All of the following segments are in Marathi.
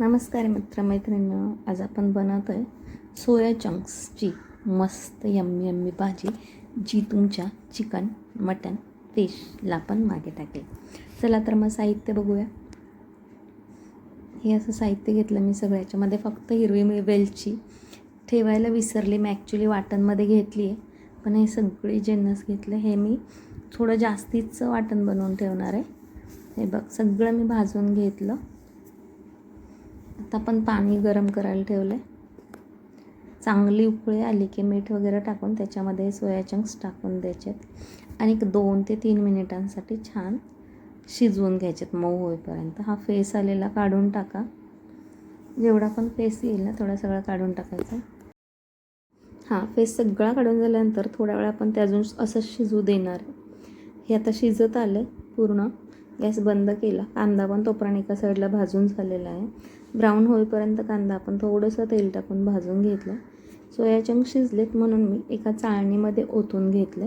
नमस्कार मित्रमैत्रिणी आज आपण बनवत आहे सोया चंक्सची मस्त यम्मी यम्मी भाजी जी तुमच्या चिकन मटन फिशला पण मागे टाकेल. चला तर मग साहित्य बघूया. हे असं साहित्य घेतलं मी सगळ्या याच्यामध्ये फक्त हिरवी मी वेलची ठेवायला विसरली मी. ॲक्च्युली वाटणमध्ये घेतली आहे पण हे सगळे जिन्नस घेतले हे मी थोडं जास्तीचं वाटण बनवून ठेवणार आहे. हे बघ सगळं मी भाजून घेतलं. आता आपण पाणी गरम करायला ठेवलं आहे चांगली उकळी आली की मीठ वगैरे टाकून त्याच्यामध्ये सोया चंक्स टाकून द्यायचेत आणि एक दोन ते तीन मिनिटांसाठी छान शिजवून घ्यायचेत मऊ होईपर्यंत. हा फेस आलेला काढून टाका. जेवढा पण फेस येईल ना थोडा सगळा काढून टाकायचा. हां फेस सगळा काढून झाल्यानंतर थोड्या वेळा आपण ते अजून असं शिजू देणार आहे. हे आता शिजत आलं पूर्ण. गॅस बंद केला. कांदा पण तोपर्यंत एका साईडला भाजून झालेला आहे. ब्राऊन होईपर्यंत कांदा आपण थोडंसं तेल टाकून भाजून घेतलं. सोया चंक शिजलेत म्हणून मी एका चाळणीमध्ये ओतून घेतलं.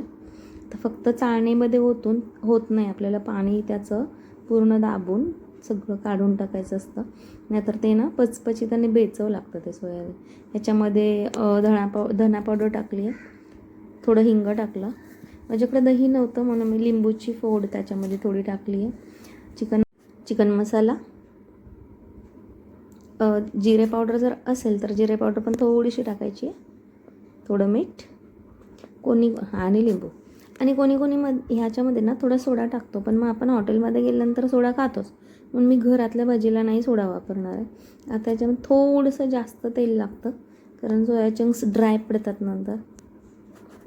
तर फक्त चाळणीमध्ये ओतून होत नाही आपल्याला पाणी त्याचं पूर्ण दाबून सगळं काढून टाकायचं असतं. नाहीतर ते ना पचपचित आणि बेचव लागतं ते सोया. ह्याच्यामध्ये धणा पाव धना पावडर टाकली आहे. थोडं हिंग टाकलं. माझ्याकडे दही नव्हतं म्हणून मी लिंबूची फोड त्याच्यामध्ये थोडी टाकली आहे. चिकन चिकन मसाला जिरे पावडर जर असेल तर जिरे पावडर पण थोडीशी टाकायची. आहे थोडं मीठ कोणी आणि लिंबू. आणि कोणी कोणी मग ह्याच्यामध्ये ना थोडा सोडा टाकतो पण मग आपण हॉटेलमध्ये गेल्यानंतर सोडा खातोच. म्हणून मी घरातल्या भाजीला नाही सोडा वापरणार आहे. आता याच्यामध्ये थोडंसं जास्त तेल लागतं कारण सोया चंक्स ड्राय पडतात नंतर.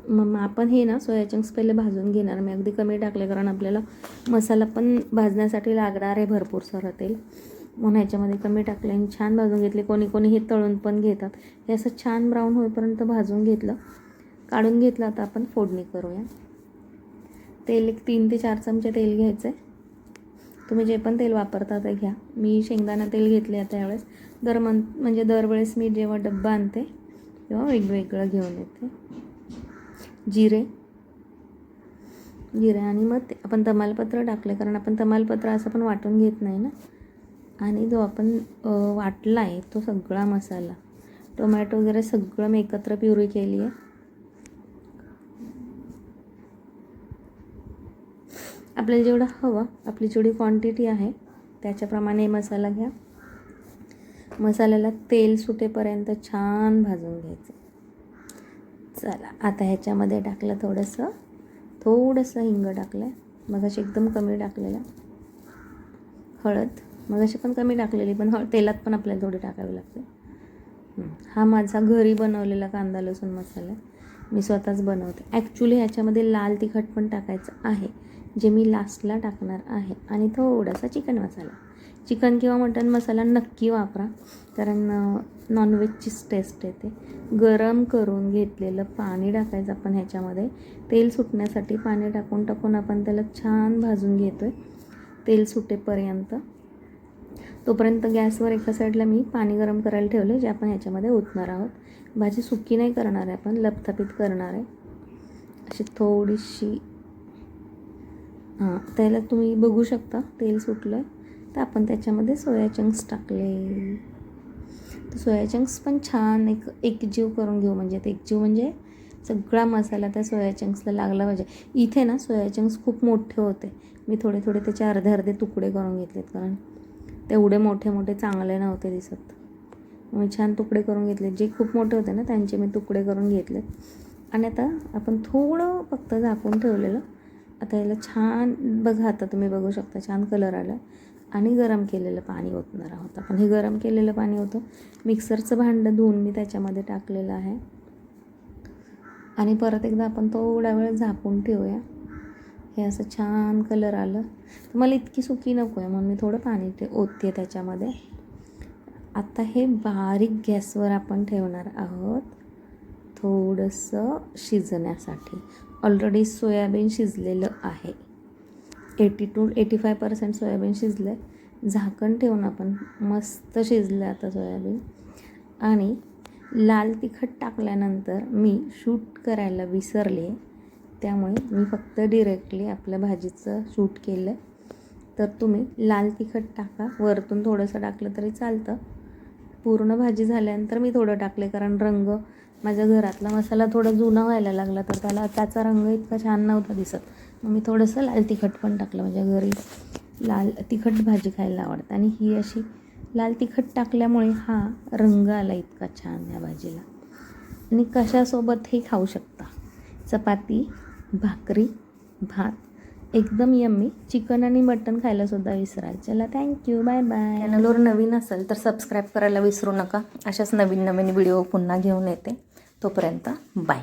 मग आपण हे ना सोया चंक्स पहिले भाजून घेणार. मी अगदी कमी टाकले कारण आपल्याला मसाला पण भाजण्यासाठी लागणार आहे भरपूर सारं तेल. म्हणून ह्याच्यामध्ये कमी टाकले आणि छान भाजून घेतले. कोणी कोणी हे तळून पण घेतात. हे असं छान ब्राऊन होईपर्यंत भाजून घेतलं. काढून घेतलं. आता आपण फोडणी करूया. तेल एक तीन ते चार चमचे तेल घ्यायचं आहे तुम्ही जे पण तेल वापरता ते घ्या. मी शेंगदाणा तेल घेतले आता यावेळेस. दर मन म्हणजे दरवेळेस मी जेव्हा डब्बा आणते तेव्हा वेगवेगळं घेऊन येते. जिरे. जिरे आणि मग ते. आपण तमालपत्र टाकले. कारण आपण तमालपत्र असं पण वाटून घेत नाही ना. आणि जो आपण वाटला आहे तो सगळा मसाला. टोमॅटो वगैरे सगळं मी एकत्र प्युरी केली आहे. आपल्याला जेवढं हवं आपली जेवढी क्वांटिटी आहे त्याच्याप्रमाणे मसाला घ्या. मसाल्याला तेल सुटेपर्यंत छान भाजून घ्यायचं. चला आता ह्याच्यामध्ये टाकलं थोडंसं. थोडंसं हिंग टाकलं आहे मग एकदम कमी टाकलेलं. हळद. मग अशी पण कमी टाकलेली पण हळ तेलात पण आपल्याला थोडी टाकावी लागते. हा माझा घरी बनवलेला कांदा लसूण मसाला मी स्वतःच बनवते. ॲक्च्युली ह्याच्यामध्ये लाल तिखट पण टाकायचं आहे जे मी लास्टला टाकणार आहे. आणि थोडासा चिकन मसाला. चिकन किंवा मटन मसाला नक्की वापरा कारण नॉनव्हेजचीच टेस्ट येते. गरम करून घेतलेलं पाणी टाकायचं आपण ह्याच्यामध्ये. तेल सुटण्यासाठी पाणी टाकून टाकून आपण त्याला छान भाजून घेतो आहे तेल सुटेपर्यंत तोपर्यंत गॅसवर एका साईडला मी पाणी गरम करायला ठेवलं जे आपण ह्याच्यामध्ये ओतणार आहोत. भाजी सुकी नाही करणार आहे आपण लपथपीत करणार आहे. अशी थोडीशी हां त्याला तुम्ही बघू शकता तेल सुटलं आहे तर आपण त्याच्यामध्ये सोया चंक्स टाकले. तर सोया चंक्स पण छान एक एकजीव करून घेऊ म्हणजे ते एकजीव म्हणजे सगळा मसाला त्या सोया चंक्सला लागला पाहिजे. इथे ना सोया चंक्स खूप मोठे होते. मी थोडे थोडे त्याचे अर्धे अर्धे तुकडे करून घेतलेत कारण तेवढे मोठे मोठे चांगले नव्हते दिसत. मी छान तुकडे करून घेतले. जे खूप मोठे होते ना त्यांचे मी तुकडे करून घेतले. आणि आता आपण थोडं फक्त झाकून ठेवलेलं. आता याला छान बघा आता तुम्ही बघू शकता छान कलर आला. आणि गरम केलेलं पाणी ओतणार आहोत आपण. हे गरम केलेलं पाणी होतं मिक्सरचं भांडं धुवून मी त्याच्यामध्ये टाकलेलं आहे. आणि परत एकदा आपण थोडा वेळ झाकून ठेवूया. हे असं छान कलर आलं. तर मला इतकी सुकी नको आहे म्हणून मी थोडं पाणी ते ओतते त्याच्यामध्ये. आता हे बारीक गॅसवर आपण ठेवणार आहोत थोडंसं शिजण्यासाठी. ऑलरेडी सोयाबीन शिजलेलं आहे. Eighty to eighty five percent soybean शिजलं आहे झाकण ठेवून आपण मस्त शिजलं आता सोयाबीन आणि लाल तिखट टाकल्यानंतर मी शूट करायला विसरले. त्यामुळे मी फक्त डिरेक्टली आपल्या भाजीचं शूट केलं तर तुम्ही लाल तिखट टाका. वरतून थोडंसं टाकलं तरी चालतं. पूर्ण भाजी झाल्यानंतर मी थोडं टाकले कारण रंग माझ्या घरातला मसाला थोडा जुना व्हायला लागला तर त्याला त्याचा रंग इतका छान नव्हता दिसत. मग मी थोडंसं लाल तिखट पण टाकलं माझ्या घरी. लाल तिखट भाजी खायला आवडतं. आणि ही अशी लाल तिखट टाकल्यामुळे हा रंग आला इतका छान या भाजीला. आणि कशासोबतही खाऊ शकता. चपाती भाकरी भात. एकदम यम्मी चिकन आणि मटन खायलासुद्धा विसराल. चला थँक्यू बाय बाय चॅनलवर नवीन असेल तर सबस्क्राईब करायला विसरू नका. अशाच नवीन नवीन व्हिडिओ पुन्हा घेऊन येते. तोपर्यंत बाय